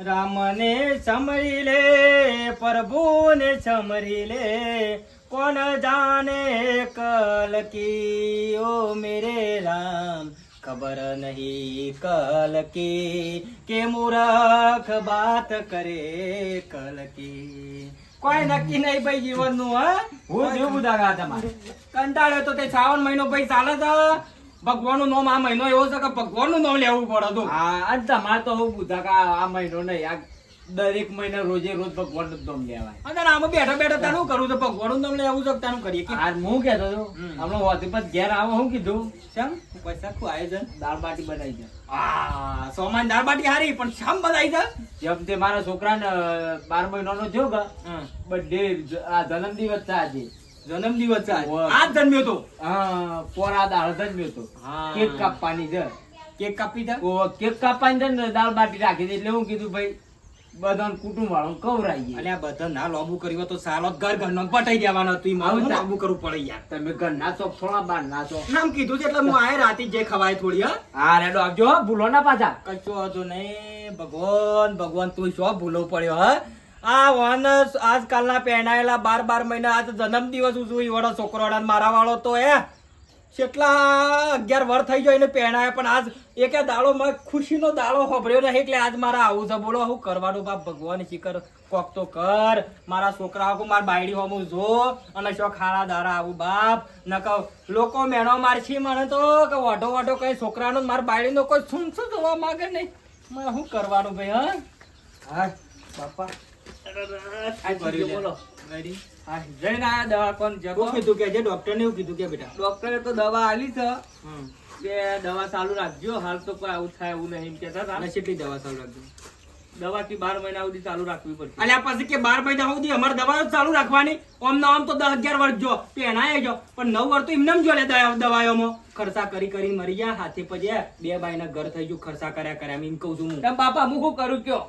રામને સમરી લે પ્રભુને સમરી લે. કોણ જાને કલ કી ઓ મેરે રામ? ખબર નહીં કલ કી મૂરખ વાત કરે કલ કી. કોઈ નક્કી નહીં ભાઈ જીવનનું હા? હું જેવું બુધાગા તમારે. કંટાળ્યો તો તે શ્રાવણ મહિનો ભાઈ ચાલે છે ભગવાનનું નામ આ મહિનો એવો છે કે ભગવાનનું નામ લેવું પડે તો. હા તમારે તો હું બુધાગા આ મહિનો નહીં આ દરેક મહિને રોજે રોજ ભગવાનનું નામ લેવાય. અને આમાં બેઠા બેઠા તારું કરું છે? ભગવાનનું નામ લેવું છે તારું કરીએ? કે હાર હું કેતો હતો હમ. હમણાં હોતી પછી ઘેર આવો હું કીધું. શેમ? પૈસા ખુ આયોજન દાળ બાટી બનાવી દે હા સોમાન દાળ બાટી હારી પણ શામ બનાવી દે જેમ તે મારા છોકરાને બાર મહિનાનો થયો કે. બર્થડે આ જન્મ દિવસ છે આજે. જન્મ દિવસ આજ. જન્મ્યો તો. હા પોરા દાળ જન્મ્યો તો. કેક કાપવાની છે. કેક કાપી દે ઓ કેક કાપવાની છે ને દાળ બાટી રાખી દે એટલે હું કીધું ભાઈ બધાને કુટુંબ વાળો કવરાઈએ અને આ બધા ના લોબુ કર્યો તો સાલો ઘર ઘર નો પટાઈ દેવાનો તું મારું લોબુ કરવું પડે યાર. તમે ઘરના છો થોડા બાર ના છો. નામ કીધું છે એટલે હું આય રાતે જે ખવાય થોડી હા. હા રેડો આવજો ભૂલો ના પાછા. કશો હતો નહીં. ભગવાન ભગવાન તું શું ભૂલો પડ્યો હા? આ વાનસ આજકાલના પહેણાયેલા બાર બાર મહિના આજ જન્મદિવસ ઉજવી વડો છોકરો મારા વાળો તો એ કેટલા અગિયાર વર થઈ ગયો એને પહેણાયા, પણ આજ એકે દાડો માં ખુશીનો દાડો હોભર્યો નહીં, એટલે આજ મારા આવું છે. બોલો હું કરવાનું બાપ ભગવાન શીખર કોક તો કર. મારા છોકરા કો મારા બાયડી હોમું જો, અને શો ખાડા દારા આવું બાપ. ન કહો લોકો મેણો મારછી મને તો, કે વાઢો વાઢો કઈ છોકરાનો મારા બાયડીનો કોઈ શું શું જોવા માંગે નહીં. મારે શું કરવાનું ભાઈ, હા? હા, બાપા. આ ચીજો બોલો. ગરી. હા, જઈને આયા દવાખાને જતો. કીધું કે જે ડોક્ટર ને એવું કીધું કે બેટા? ડોક્ટરે તો દવા આલી છે. કે દવા ચાલુ રાખજો હાલ તો કોઈ આવું થાય એવું નહીં એમ હતા. કેટલી દવા ચાલુ રાખજો? દવા થી બાર મહિના સુધી ચાલુ રાખવી પડશે. અલ્યા પછી કે બાર મહિના સુધી અમારે દવાઓ ચાલુ રાખવાની? આમ ના આમ તો દસ અગિયાર વર્ષ જો પેણાય જો. પણ નવ વર્ષ તો એમને એમ જો લે દવાઓમાં. ખર્ચા કરી કરી મરી ગયા હાથે પછી બે બાઈના ઘર થઈ ગયું ખર્ચા કર્યા કર્યા એમ કહું છું હું. બાપા હું શું કરું કયો?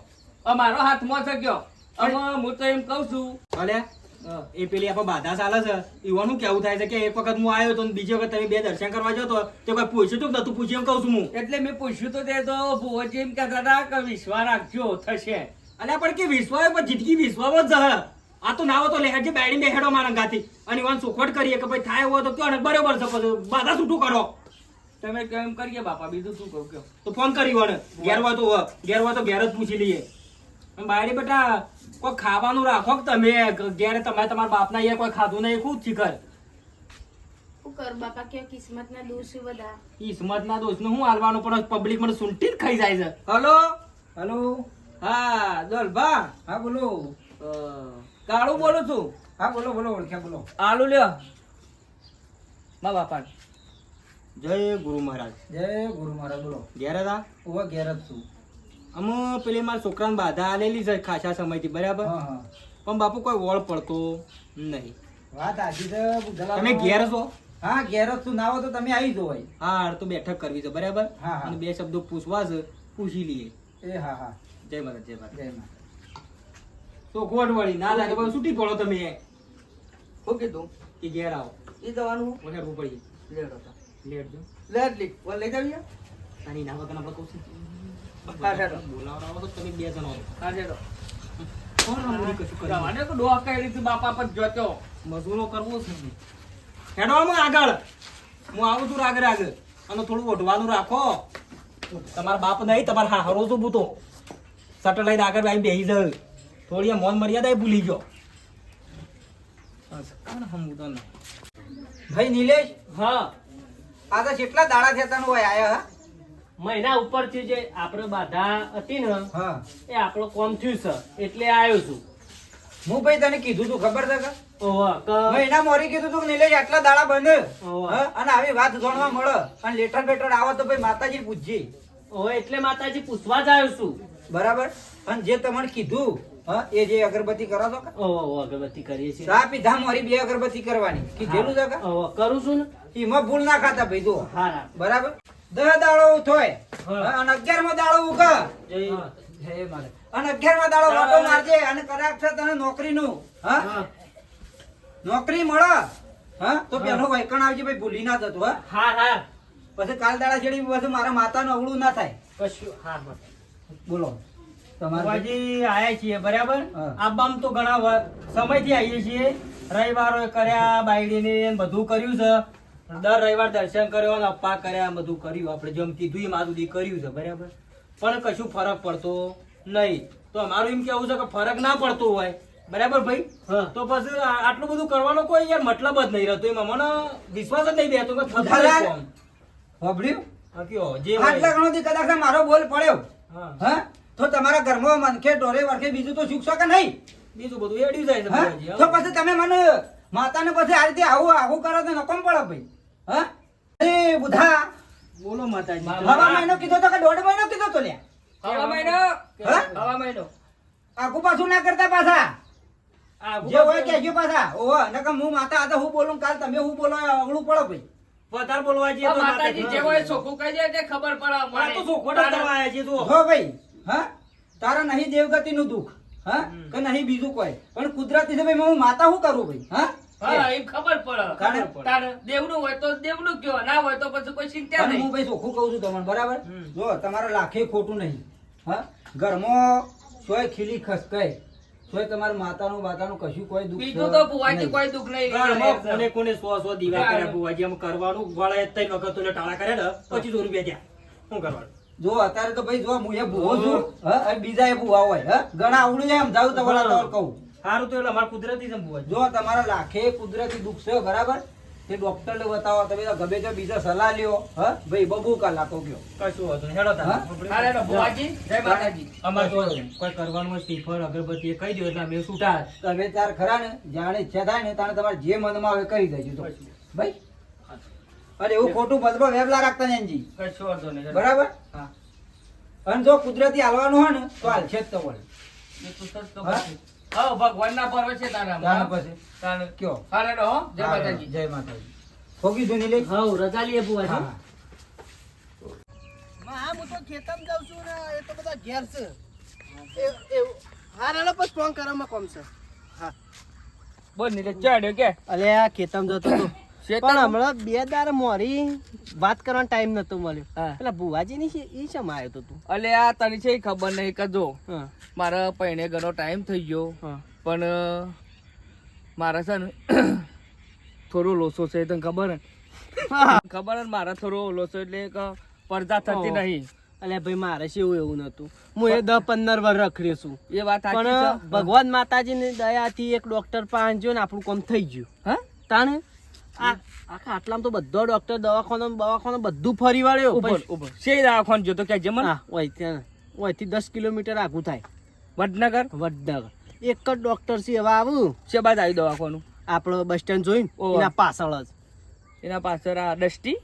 અમારો હાથમાં છે કયો? આમાં હું તો એમ કહું છું. અલ્યા એ પેલી આપણે બાધા ચાલે છે. એવાનું કેવું થાય છે કે એક વખત હું આવ્યો તો બીજી વખત તમે બે દર્શન કરવા જતો તો કોઈ પૂછ્યું તું નતું પૂછ્યું? એમ કહું છું હું. એટલે મેં પૂછ્યું તો તે તો ભુવજી એમ કહેતા હતા કે વિશ્વા રાખજો થશે. અલ્યા પણ કે વિશ્વા પણ જિંદગી વિશ્વાસ જ આ તો નાવો તો લેહેડજે બેડી બેહેડો મારા ગાથી અને ઈવન સુખવટ કરીએ કે ભાઈ થાય હોય તો કયો ને બરોબર છે પછી બાધા છૂટું કરો. તમે કેમ કરીએ બાપા બીજું શું કહું કયો તો ફોન કરી વણ ઘેર હોય તો ઘેર હોય તો ઘેર જ પૂછી લઈએ. બાયડી બેટા કોઈ ખાવાનું રાખો કે તમે ઘેર તમે તમારા બાપના યાર કોઈ ખાધું નહીં ખૂબ શીખર કર? બાપા કિસ્મત ના દોષ બધા. કિસ્મત ના દોષ હું હાલવાનું પણ પબ્લિક મને સુલટી ખાઈ જાય છે. હલો? હલો? હા દોલભા હા બોલો. કાળું બોલું છું. હા બોલો બોલો ઓળખ્યા બોલો. આલુ લ્યો. મા બાપા. જય ગુરુ મહારાજ. જય ગુરુ મહારાજ બોલો. ઘેર હતા ઘેર જ છું. અમે પેલી મારા છોકરાને બાધા આલેલી છે ખાસા સમયથી બરાબર? હા હા. પણ બાપુ કોઈ વળ પડતો નહીં. વાત આજી છે તમે ઘેર છો? હા ઘેર જ છું. ના હોય તો તમે આવી જો ભાઈ હા હાર તો બેઠક કરવી છે બરાબર? હા, હા. અને બે શબ્દો પૂછવા છે પૂછી લઈએ. એ હા હા. જય માતા જય માતા જય માતા તો ગોઠ વળી ના લાગે તો છૂટી પડો તમે. શું કીધું? કે ઘેર આવો. એ જવાનું? વગર પડીએ લેટ હતા. લેટ જો. લેટ લીક લઈ જાવીએ આની ના વગર આપણે કહું છું મજૂરો કરવો છે. હેડો આગળ. હું આવું છું રાગ રાગ. અને થોડું ઓઢવાનું રાખો. તમારા બાપ નહીં તમારે હા હરો છું બૂતો સટર લઈને આગળ આવી બેસી જાય થોડી મોન મર્યાદા એ ભૂલી ગયો. ભાઈ નિલેશ? હા. આ તો કેટલા દાડા થયા તને હોય આયા હા? મહિના ઉપરથી જે આપણે બાધા હતી ને એ આપણો કોમ થયું છે. એટલે આવ્યો છું. હું ભાઈ તને કીધું તું ખબર છે મહિના મોરી કીધું તું નિલેશ આટલા દાડા બંધ. હા? અને આવી વાત જાણવા મળે. અને લેટર બેટર આવે તો ભાઈ માતાજી પૂછજી. ઓહો, એટલે માતાજી પૂછવા જ આવ્યો છું. બરાબર? અને જે તમને કીધું હા એ જે અગરબત્તી કરો છો ઓહો, અગરબત્તી કરીએ છીએ. ચા પીધા મોરી બે અગરબત્તી કરવાની. કીધેલું છે કરું છું ને. એમાં ભૂલ ના ખાતા ભાઈ જો હા. બરાબર? દાડો થોય અને અગિયાર દાડો ઉગા હા. જય મારે. અને અગિયાર દાડો વાટો મારજે અને કદાચ છે તને નોકરીનું હા? હા. નોકરી મળે હા? તો પેલો વૈકણ આવજે ભાઈ ભૂલી ના જતો હા? હા હા. પછી કાલ દાડા છેડી પછી મારા માતાનું અવળું ના થાય. કશું હા બોલો. તમારે ભુવાજી આયા છીએ બરાબર. આબામ તો ઘણા સમયથી આવીએ છીએ. રવિવારો કર્યા બાયડીને ને બધું કર્યું છે. દર રવિવાર દર્શન કર્યો ને અપ્પા કર્યા બધું કર્યું. આપણે જેમ કીધું એમ આ સુધી કર્યું છે બરાબર? પણ કશું ફરક પડતો નહીં. તો અમારું એમ કેવું છે કે ફરક ના પડતો હોય. બરાબર ભાઈ? તો પછી આટલું બધું કરવાનો કોઈ યાર મતલબ જ નહીં રહેતો. એમાં મને વિશ્વાસ જ નહીં બેતો કે. સાંભળ્યું? જે. આટલા ગણોથી કદાચ મારો બોલ પડ્યો. હા. હા? તો તમારા ઘરમાં મનખે ડોરે વરખે બીજું તો સુખ કે નહીં? બીજું બધું એડ્યું જાય છે તો પછી તમે મને માતાને પછી આ રીતે આવું આવું કરો તો નકમ પડે ભાઈ. હા? એ બુધા. બોલો માતાજી. હવા મહિનો કીધો તો કે દોઢ મહિનો કીધો તો લ્યા. હવા મહિનો હવા મહિનો આગુ પાછું ના કરતા પાછા. જે હોય કહેજો પાછા. ઓહો નકર હું માતા હતા હું બોલું કાલ તમે હું બોલો અવળું પડો ભાઈ વધારે બોલવા જઈએ તો માતાજી જે હોય ચોખ્ખું કહી દે તે ખબર પડે આ તો ચોખવટ કરવા આયા છીએ, જુઓ. જો ભાઈ હા? તારા નહીં દેવગતિ નું દુઃખ હા? કે નહીં બીજું કોઈ. પણ કુદરતી છે ભાઈ હું માતા શું કરું ભાઈ હા? હા એ ખબર પડે. તારે દેવનું હોય તો દેવનું કયો ના હોય તો પછી કોઈ ચિંતા અને હું ભાઈ ચોખ્ખું કહું છું તમને બરાબર? જો તમારે લાખે ખોટું નહીં. હા? ઘરમાં સોય ખીલી ખસકાય. સોય તમારા માતાનું બાતાનું કશું કોઈ દુઃખ બીજું તો ભુવાજી કોઈ દુઃખ નહીં કોને કોને સો સો દીવા કરે કર્યા બુવાજી એમ કરવાનું વળે ત્રણ વખત તો ટાળા કરે ને પચીસો રૂપિયા ત્યાં શું કરવાનું? જો અત્યારે તો ભાઈ જો હું એ ભૂવો છું. હા બીજા એ ભૂવા હોય. હા? ઘણા આવડું જાય સમજાવું તો વળા કહું. સારું તો એટલે અમારે કુદરતી છે ને જો તમારા લાખે કુદરતી દુઃખ છે બરાબર? તે ડોક્ટર ને બતાવો તમે તો ગમે તો બીજા સલાહ લ્યો હા? ભાઈ બબુ કલાકો ગયો. કશું હતું હેડો તારે. હા? હારે તો ભુવાજી. જય માતાજી. અમારે તો કોઈ કરવાનું હોય શ્રીફળ અગરબત્તી એ કહી દો એટલે અમે છૂટા. તમે તાર ખરા ને જાણે ઈચ્છા થાય ને તારે તમારે જે મનમાં આવે કરી દેજો તો. ભાઈ? અરે એવું ખોટું બદબો વેબલા રાખતા ને એનજી. કશું વાંધો નહીં. બરાબર? હા. અને જો કુદરતી હાલવાનું હોય ને તો હાલશે જ તો વળે હા? ભગવાન ના પર્વ છે તારા જાણે પછી તારે કયો? હારે તો જય માતાજી. જય માતાજી. ફોગી જોની લે હા રજા લઈએ બુવા બુવાજી હા. હા હું તો ખેતમ જાઉં છું ને એ તો બધા ઘેર છે. એ- એવું. હા રેલો પછી ફોન કરવામાં કોમ છે. હા. બોલ નીલે ચડ્યો કે. અલે આ ખેતમ જતો તો. પણ હમણાં બે દાર મોરી વાત કરવાનો ટાઈમ નતો મળ્યો. પેલા ભુવાજી ની ઈ શમ આવ્યો તો તું? અલે આ તને છે ખબર નહીં કે જો મારા પૈણે ઘણો ટાઈમ થઈ ગયો. પણ મારા છે ને થોડો લોસો છે તને ખબર ખબર ને મારા થોડો લોસો એટલે પડદા થતી. નહીં. અલે ભાઈ મારે શું એવું નતું? હું એ દસ પંદર વાર રખડ્યો છું. એ વાત પણ ભગવાન માતાજીની દયાથી એક ડોક્ટર પાસે જો ને આપણું કામ થઈ ગયું. હા? તાણે? આખા આટલામાં તો બધો ડોક્ટર દવાખાનો દવાખાનો બધું ફરી વાળ્યો. ઉપર શેર જોતો ક્યાં જમન ઓય ત્યાં ઓયથી દસ કિલોમીટર આઘું થાય. વડનગર? વડનગર. એક જ ડોક્ટર છે હવે આવું. છે બાદ આવ્યું દવાખાનું? આપણો બસ સ્ટેન્ડ જોઈને એના પાછળ જ. એના પાછળ આ ડસ્ટી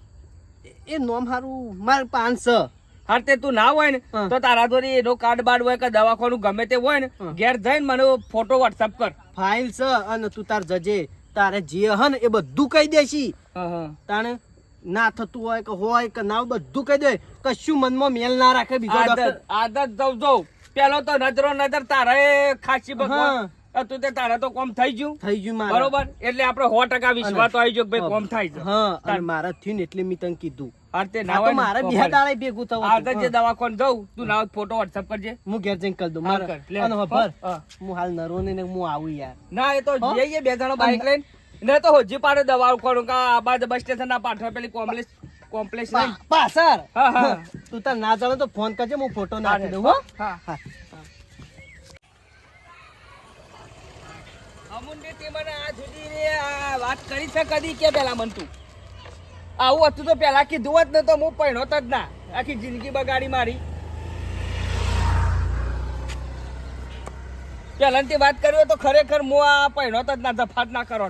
એ- નોમ હારું મારે પાંચ છ હા તે તું ના હોય ને તો તારા જોડે એનો કાર્ડ બાર્ડ હોય કે દવાખાનું ગમે તે હોય ને. ઘેર જઈને મને ફોટો વોટ્સઅપ કર. ફાઇલ છે અને તું તાર જજે. તારે જે હ ને એ બધું કહી દેશી. તાણે ના થતું હોય કે હોય કે ના બધું કહી દે. કશું મનમાં મેલ ના રાખે બીજો આદત ડોક્ટર આદત જઉં જઉં. પેલો તો નજરો નજર તારે ખાસી ભગવાન. તું તે તારે તો કોમ થઈ ગયું? થઈ ગયું બરોબર? એટલે આપણે સો ટકા વિશ્વાસ તો આવી ગયો કે ભાઈ કોમ થાય છે. હા અને મારા થયું ને એટલે મેં તને કીધું. આ તે ના આ તો મારે બે દાડે ભેગું થવું આગળ જે હતું. જઉં તું ના ફોટો વોટ્સઅપ કરજે. હું ઘેર જઈને કરી દઉં. મારે અને ખબર હું. હાલ નરો ને હું આવું યાર. ના એ તો જઈએ બે જણા બાઈક લઈને. ને તો હોજી પાડે દવા ઉખાડું કે બસ સ્ટેશન ના પાછળ પેલી કોમ્પ્લેક્સ કોમ્પ્લેક્સ લઈને. પા- હા, હા. તું તાર ના જાણે તો ફોન કરજે હું ફોટો નાખી દઉં હો? હા. હા. અમુને તે મને આ સુધી વાત કરી છે કદી કે પેલા મન તું? આવું હતું તો પેલા કીધું જ નતો હું પહેણો જ ના. આખી જિંદગી બગાડી મારી. પેલા તે વાત કરી તો ખરેખર હું આ પહેણો જ ના જફાત ના કરો.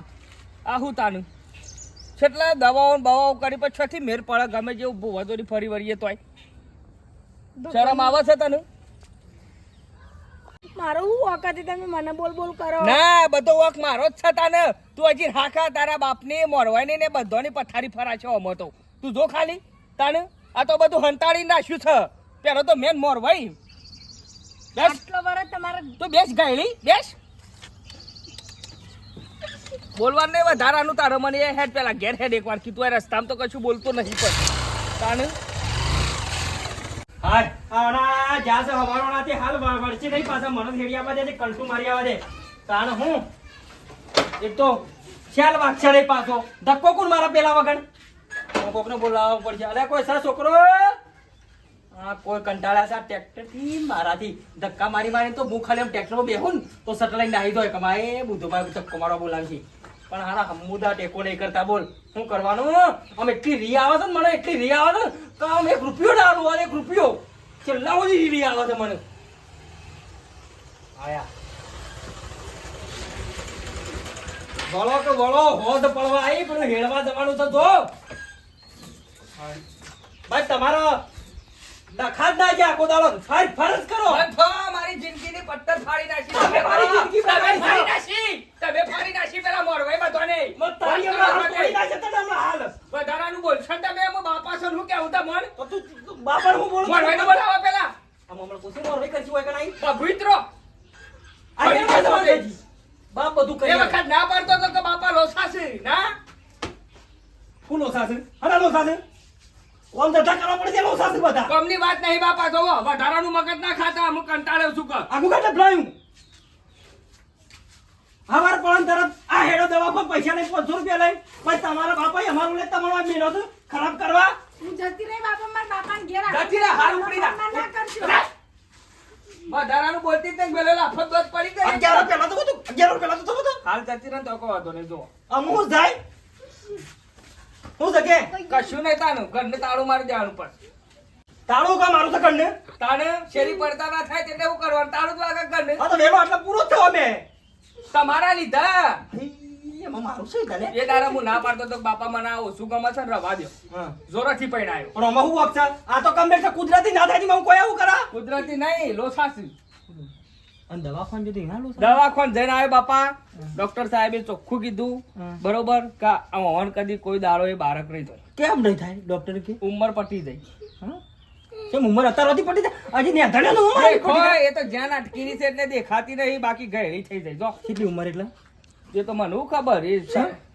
આ હું તાનું. છેટલા દવાઓ ને બવાઓ કરી પછી મેર પડે ગમે જેવું ભૂવા ફરી વળીએ તોય. શરમ આવે છે તને? મારો હું વખતે તમે મને બોલ બોલ કરો. ના બધો વક મારો જ છે તાને. તું હજી હાખા તારા બાપની મોરવાની ને બધોની પથારી ફરા છે અમો તો. તું જો ખાલી તાને. આ તો બધું હંતાડી નાખ્યું છે. પેલો તો મેન મોરવાઈ. બેસ. આટલો વરસ તમારે તું બેસ ગાયલી બેસ. બોલવાનું નહીં વધારાનું તારે મને એ હેડ પેલા ઘેર હેડ એકવાર કીધું રસ્તામાં તો કશું બોલતો નહીં પણ. તાને. હાય. આવડા આ જ્યાં છે હાલ વ- વળશે નહીં પાછા મને હેડી આપવા દે કંઠું મારી દે હું? એક તો ચાલ વાગશે નહીં પાછો. ધક્કો કોણ મારા પેલા વગર? હું કોકને બોલાવવો પડશે. અરે, કોઈ સર છોકરો? આ કોઈ કંટાળ્યા છે આ ટ્રેક્ટરથી મારાથી. ધક્કા મારી મારી તો હું ખાલી ટ્રેક્ટરમાં બેહું ને, તો સટલાઈ નાહી દોય કમાય બુધુભાઈ ધક્કો મારવા બોલાવી પણ હારા હમુદા ટેકો નહીં કરતા, બોલ. શું કરવાનું? આમ એટલી રી આવે છે મને એટલી રી આવે છે તો આમ એક રૂપિયો ના આવે એક રૂપિયો. છેલ્લા બધી રી આવે છે મને. આયા. વળો કે વળો હોદ પડવા આવી પણ હેડવા જવાનું તો. ભાઈ તમારો દખાત ના જા કોદાળો ફર ફરજ કરો. બંધો, મારી જિંદગીની પટ્ટર ફાડી નાખી. તમે મારી જિંદગી તમે ફાડી નાખી. તમે ફાડી નાખી પેલા મોરવાઈ બધાને. મત તારી હમણાં ફાડી નાખે તો તમે હાલ. વધારાનું બોલશો તમે એમાં બાપા છો હું કેવું તો તું તું બાપા હું બોલું? મોરવાઈને બોલાવો પેલા. આમ હમણાં પૂછી મોરવાઈ કરશી હોય કે નહીં? પવિત્રો બાપ બધું કરી એ વખત ના પાડતો તો કે બાપા લોસા છે ના? ફૂલ ઓછા છે છે ઓમ ધંધા કરવા પડે છે એટલે બધા. કમની વાત નહીં બાપા જોવો વધારાનું મગજ ના ખાતા અમુક કંટાળ્યો છું કર? આગુ કાઢે ભલાયું. હવાર પણ તરત આ હેડો દવા પર પૈસા લઈ પાંચસો રૂપિયા લઈ પછી તમારા બાપા અમારું લે તમારો આ મહિનો ખરાબ કરવા? હું જતી રહી બાપા મારા બાપાને ઘેર જતી રહે, હાલ ઉપડી ના, ના કરજો. વધારાનું બોલતી જ પેલો લાફત દોત પડી ગઈ. અગિયાર પેલા તો બધું અગિયાર પેલા તો બધું હાલ જતી રહે તો કોઈ વાંધો નહીં જો અમુક જાય હું જગે કશું નહીં તાનું. ઘરને તાળું મારી દેવાનું પણ. તાળું કા મારું તો ઘરને? તાને શેરી પડતા ના થાય એટલે એવું કરવાનું? તાળું તો આગળ ઘરને. તો વેલો આટલા પૂરો થયો મેં તમારા લીધા. એમાં મારું છે તને એ દાડા હું ના પાડતો તો બાપા મને આ ઓછું ગમે છે ને રવા દો હા. જોરથી પૈણાયો. પણ આમાં હું વાપસા આ તો કમ છે કુદરતી ના થાય હું કોઈ આવું કરા? કુદરતી નહીં લોસાસી દવાખાન જઈને આવ્યો બાપા. ડોક્ટર સાહેબે ચોખ્ખું કીધું. બરોબર? કે આ કદી કોઈ દાડો એ બાળક નહીં થાય કેમ નહીં થાય? ડોક્ટર કે? ઉંમર પટી જાય. કેમ ઉંમર અત્યાર સુધી પડી જાય? હજી નેધણ્યો નું ઉંમર દેખો પડી જાય. એ તો જ્યાં અટકીની છે એટલે દેખાતી નહીં બાકી ગયેલી થઈ જાય. જો. કેટલી ઉંમર એટલે? એ તો મને ખબર? એ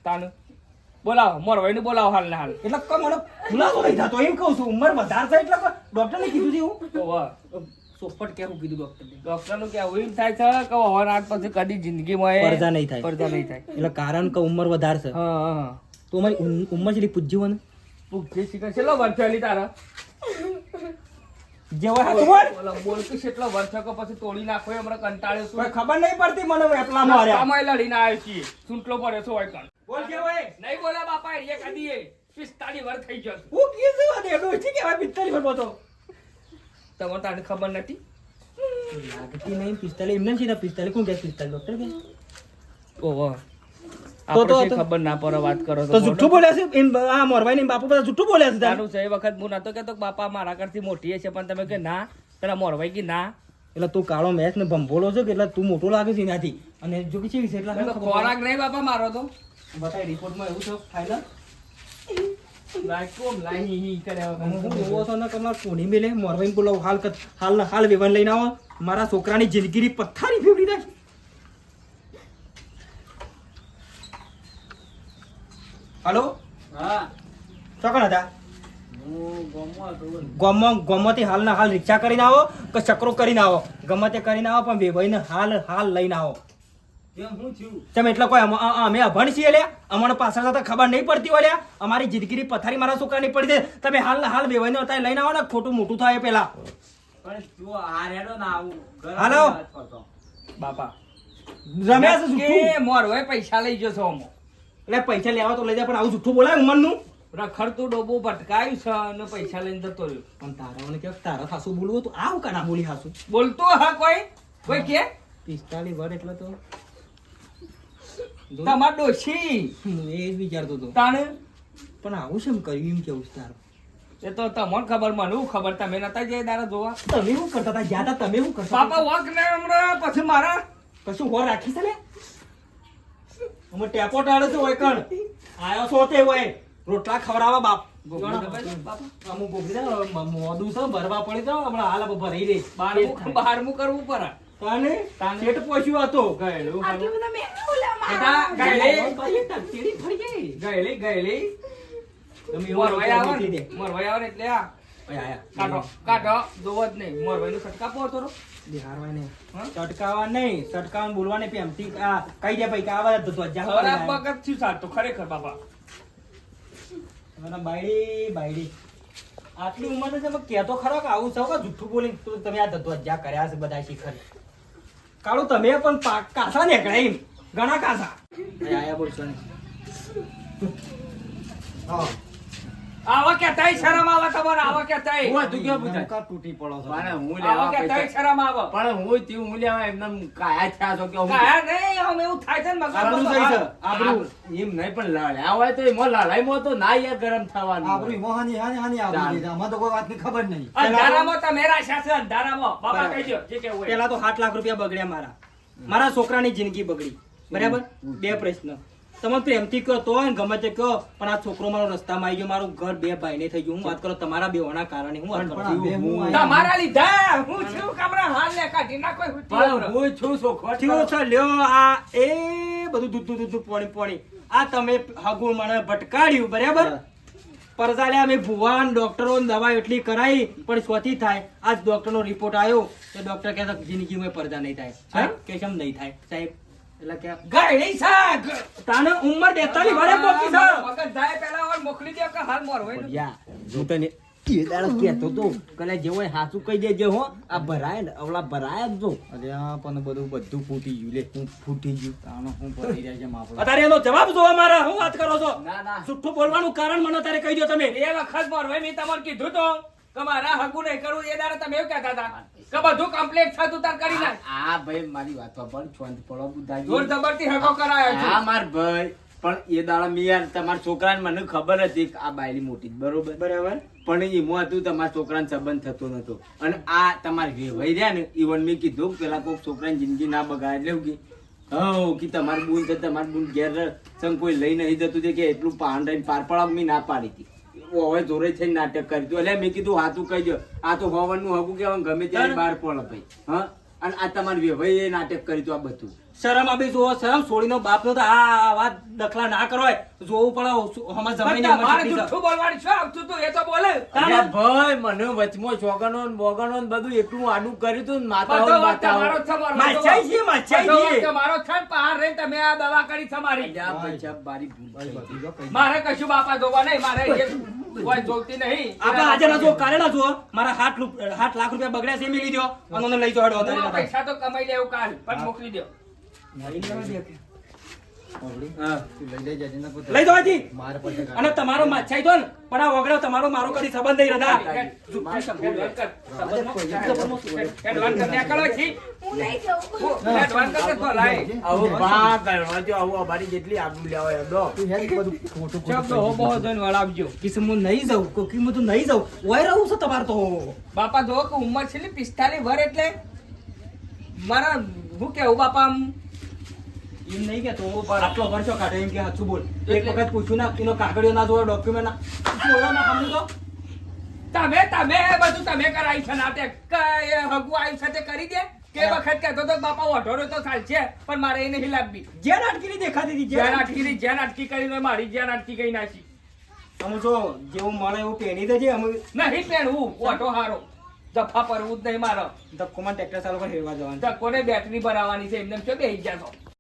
તાનું. બોલાવો મોરવાઈ નું બોલાવો હાલ ને હાલ. એટલે મને ખુલાસો નહીં થતો. એમ કહું છું ઉંમર વધારે થાય એટલે ડોક્ટર ને કીધું છે. ચોપટ કેવું કીધું ડોક્ટર ડોક્ટરનું કેવું એમ થાય છે કે હવે આઠ પછી કદી જિંદગીમાં પડતા નહીં થાય. પડતા નહીં થાય. એટલે કારણ કે ઉંમર વધારે છે હા હા. તો મારી ઉંમર જેટલી પૂછજી ને ભૂખી શીખર છેલ્લો વર્ષ થયેલી તારા? જે હોય હાચું બોલ. બોલો બોલ કે કેટલો વર્ષ થયો કે પછી તોડી નાખો એ હમણાં કંટાળ્યો છું. ખબર નહીં પડતી મને એટલા માર્યા. રસ્તામાં લડીને આવ્યો છીએ સૂંટલો પડ્યો છો હોય બોલ કે હોય નહીં બોલા બાપા એ કદી પિસ્તાળી વર્ષ થઈ ગયો હું કીધું દેડો છે કે હવે પિસ્તાલીસ વર્ષ હતો તમને તાને ખબર નથી. લાગતી નહીં પિસ્તાલીસ એમને સીધા પિસ્તાલીસ કોણ કે પિસ્તાલીસ ડોક્ટર કે? ઓહો. તો- તો- ખબર ના પડે વાત કરો તો જુઠ્ઠું બોલ્યા છે? એમ આ મોરવાઈ ને બાપુ બધા જુઠ્ઠું બોલ્યા છે તારું? છે એ વખત હું નતો કેતો બાપા મારા કરતી મોટી છે પણ તમે કે ના પેલા મોરવાઈ કે ના. એટલે તું કાળો મેચ ને ભંભોલો છો કે એટલે તું મોટો લાગે છે એનાથી? અને જો કે છે એટલે ખોરાક નહીં બાપા મારો તો. બતાય રિપોર્ટમાં એવું છે ફાઇનલ લાઈકો લાઈ હી હી કરે હું જોવો છો ને તમારે કોની મેલે મોરવાઈ બોલાવો હાલ કર- હાલ ને હાલ વેવન લઈને આવો. મારા છોકરાની જિંદગીની પથ્થારી ફેવડી નાખી. હલો? હા. ચોકણ હતા? હું ગામમાં હાલના હાલ ને રિક્ષા કરીને આવો કે ચક્રો કરીને આવો? ગમે કરીને આવો પણ વેવાઈને હાલ હાલ લઈને આવો. તમે એટલે કોઈ અમે અભણ છીએ લ્યા? અમને પાછળ જતા ખબર નહીં પડતી હોય અમારી જિંદગીની પથારી મારા છોકરાની પડી છે. તમે હાલ હાલ વેવાઈને અત્યારે લઈને આવો ને ખોટું મોટું થાય પેલા. હાલો. બાપા. પૈસા લઈ જશો અમો. એટલે પૈસા લેવા તો લઈ જાય પણ આવું જુઠ્ઠું બોલાય ઉંમરનું? રખડતું ડોબો ભટકાયું છે અને પૈસા લઈને જતો રહ્યો. પણ તારા મને કે તારા સાસુ બોલવું તો આવું કાના બોલી હાસુ? બોલતો હા કોઈ? કોઈ કે? પિસ્તાલીસ વર્ષ એટલે તો તમાર ડોશી. હું એ જ વિચારતો હતો. તાણે? પણ આવું છે એમ કર્યું? એમ કેવું છે તારું? એ તો તમને ખબર મને હું ખબર? તમે નતા જઈ દારા જોવા? તમે શું કરતા હતા? જ્યાં તમે શું કરતા પાપા? વોક ને હમણાં પછી મારા? કશું હો રાખી છે ને અમે ટેપો ટાળે છે હોય કણ. આયો છો તે હોય રોટલા ખવડાવવા બાપ. બાપા. અમુક મોદું છે ભરવા પડી જાવ હમણાં હાલ ભરાઈ રહી. બારમું બારમું કરવું પડે. તાને. શેઠ પોસ્યું હતો ગયેલો આટલું બધું મેં. ગયેલી? ફરી ગઈ. ગયેલી તમે આવે મૂકી ને દે. મોરવાઈ ને એટલે આ. કાઢો કાઢો. દોવો જ નહીં. મોરભાઈનું સટકા નહીં. હા? સટકાવા નહીં. સટકાવા બોલવા નહીં પેમથી આ કહી દે ભાઈ કે આવા જ ધ્વજા ખરાબ પડી જાય. વખત તો ખરેખર બાપા. અને બાયડી બાયડી. આટલી ઉંમર છે પણ કહેતો ખરો કે આવું છો. કે જુઠ્ઠું બોલી તું તમે આ ધ્વજા કર્યા છે બધા શિખર. કાળું તમે પણ કાસા નીકળ્યા એમ. ઘણા કાસા. આયા બોલશો હા. આવા કેતાય શરમ આવે તમારે આવા કેતાય હું હતું કેવું પૂછાય? નકા તૂટી પડો છો. પણ હું લેવા કેતાય પૈસા- શરમ આવે? પણ હું થયું હું લેવા એમને કાયા થયા છો કે હું કાયા નહીં આમ એવું થાય છે ને આબરૂ થઈ છે. તો આબરૂ. એમ નહીં પણ લડ્યા હોય તો એમાં લડાઈમાં તો ના યાર ગરમ થવાનું આબરૂ હાની- હાની- હાની આબરૂ ચાલ. લીધા. તો કોઈ વાતની ખબર નહીં. અંધારામાં તમે રાખ્યા છે અંધારામાં. બાપા બરાબર. જે કેવું હોય. પેલા તો સાત લાખ રૂપિયા બગડ્યા મારા. મારા છોકરાની જિંદગી બગડી. બરાબર? બે પ્રશ્ન. તમે પ્રેમથી કહો તો ને ગમે તે કહો પણ આ છોકરો મારો રસ્તામાં આવી ગયો મારું ઘર બે ભાઈને થઈ ગયું. હું વાત કરો તમારા બેઓના કારણે હું વાત કરું બે. તમારા લીધા? હું છું કમરા હાલ લે કાઢી નાખો હું છું છોકરો થયો છે લ્યો આ એ બધું દૂધ દૂધ દૂધ પોણી પોણી. આ તમે હગું મને ભટકાડ્યું બરાબર? પરસાલ્યા અમે ભુવાન ડોક્ટરો દવા એટલી કરાઈ પણ સ્વથી થાય. આજ ડોક્ટરનો રિપોર્ટ આવ્યો તો ડોક્ટર કહેતા જિંદગીમાં પરદા નહીં થાય. સાહેબ કે કેમ નહીં થાય? સાહેબ એટલે કે ગાયડી શાક. તાને ઉંમર 42 વારે પહોંચી છે. મગજ જાય પેલા વાર મોકલી દો કે હાલ મોર હોય યા, હું તને એ દાડો કહેતો તો કલે જે હોય હાચું કહી દેજે હો. આ ભરાય ને અવલા ભરાય જ જો. અરે આ પણ બધું બધું ફૂટી ગયું લે હું ફૂટી ગયું. તાનો હું પડી જાય છે માપડો. અત્યારે એનો જવાબ જોવા મારા હું વાત કરો છો? ના ના. જુઠ્ઠું બોલવાનું કારણ મને તારે કહી દો તમે. એ વખત મોર હોય મેં તમારે કીધું તો. કે મારા હગું નહીં કરવું એ દાડે તમે એવું કહેતા હતા કે બધું કમ્પ્લીટ થતું તાર કરી નાખ. આ આ ભાઈ મારી વાત પર છોંત પડો જોર બુધાજી જબરથી હગો કરાયો છે. હા માર ભાઈ. પણ એ દાડા મેં યાર તમારા છોકરાને મને ખબર હતી કે આ બાયલી મોટી બરોબર? બરાબર. પણ એમાં હતું તમારા છોકરાને સંબંધ થતો નતો. અને આ તમારે વેવાઈ રહ્યા ને ઈવન મેં કીધું કે પેલા કોઈક છોકરાની જિંદગી ના બગાડે એટલે કે હો કે તમારી બુન છે તમારી બૂન ઘેર સંકોઈ લઈ નહીં જતું તે કે એટલું પાન રહીને પાર પડાવ મેં ના પાડી હતી. હવે જોરે થઈને નાટક કરી હતું. એટલે મેં કીધું હાથું કહી દો આ તો હવનનું હકું કેવાનું ગમે ત્યારે બહાર પડે ભાઈ. હા? અને આ તમારે એ નાટક કરી હતું આ બધું. શરમ આપી જુઓ શરમ છોડીનો બાપ નો તો આ વાત દખલા ના કરો જોવું પડે હમણાં જમાઈને પણ તમારે જુઠ્ઠું બોલવાની શું આવતું તું એ તો બોલે. અરે ભાઈ મને વચમો ચોગનો ને બોગનો ને બધું એટલું આડું કર્યું તું માતા માતા મારો છે, મોર. માચાઈ છે, માચાઈ છે. મારો છે ને પહાડ રહીને તમે આ દવા કરી તમારી મારી. ભૂલ બારી ભૂલ મારે કશું બાપા જોવા નહીં મારે જે કોઈ જોતી નહીં. આપણે આજે ના જો કાલે ના જો મારા હાથ હાથ લાખ રૂપિયા બગડ્યા છે મેલી દો અને મને લઈ જો પૈસા તો કમાઈ લેવું કાલ પણ મોકલી દો લઈ કોઈ હજી. અને તમારો માછાઈ દો ને પણ આ વગડો તમારો, મારો કદી સંબંધ નહીં રદા દો. બાપા જો ઉંમર છે ને પિસ્તાલીસ વર એટલે મારા હું કેવું બાપા એમ નહીં કે તો આટલો વર્ષો કાઢે એમ કે સાચું બોલ. એક વખત પૂછ્યું ના એનો કાગળિયો ના જોયો ડોક્યુમેન્ટ ના. બોલો ના સમજો તમે તમે બધું તમે કરાવી છે નાટક કે એ હગું આવ્યું છે તે કરી દે. કે વખત કહેતો તો બાપા ઓઢોડો તો ચાલશે પણ મારે એ નહીં લાગવી જ્યાં અટકી દેખાતી હતી જે જ્યાં જે નાટકી કરીને મારી જે નાટકી કઈ નાખી. સમજો જેવું મળે એવું પહેરી દેજે અમે નહીં પહેરવું ઓટો હારો. જફા પરવું જ નહીં મારો. ધક્કોમાં ટ્રેક્ટર ચાલુ કરી હેરવા જવાનું ને બેટરી ભરાવાની છે એમને શું બેસી જતો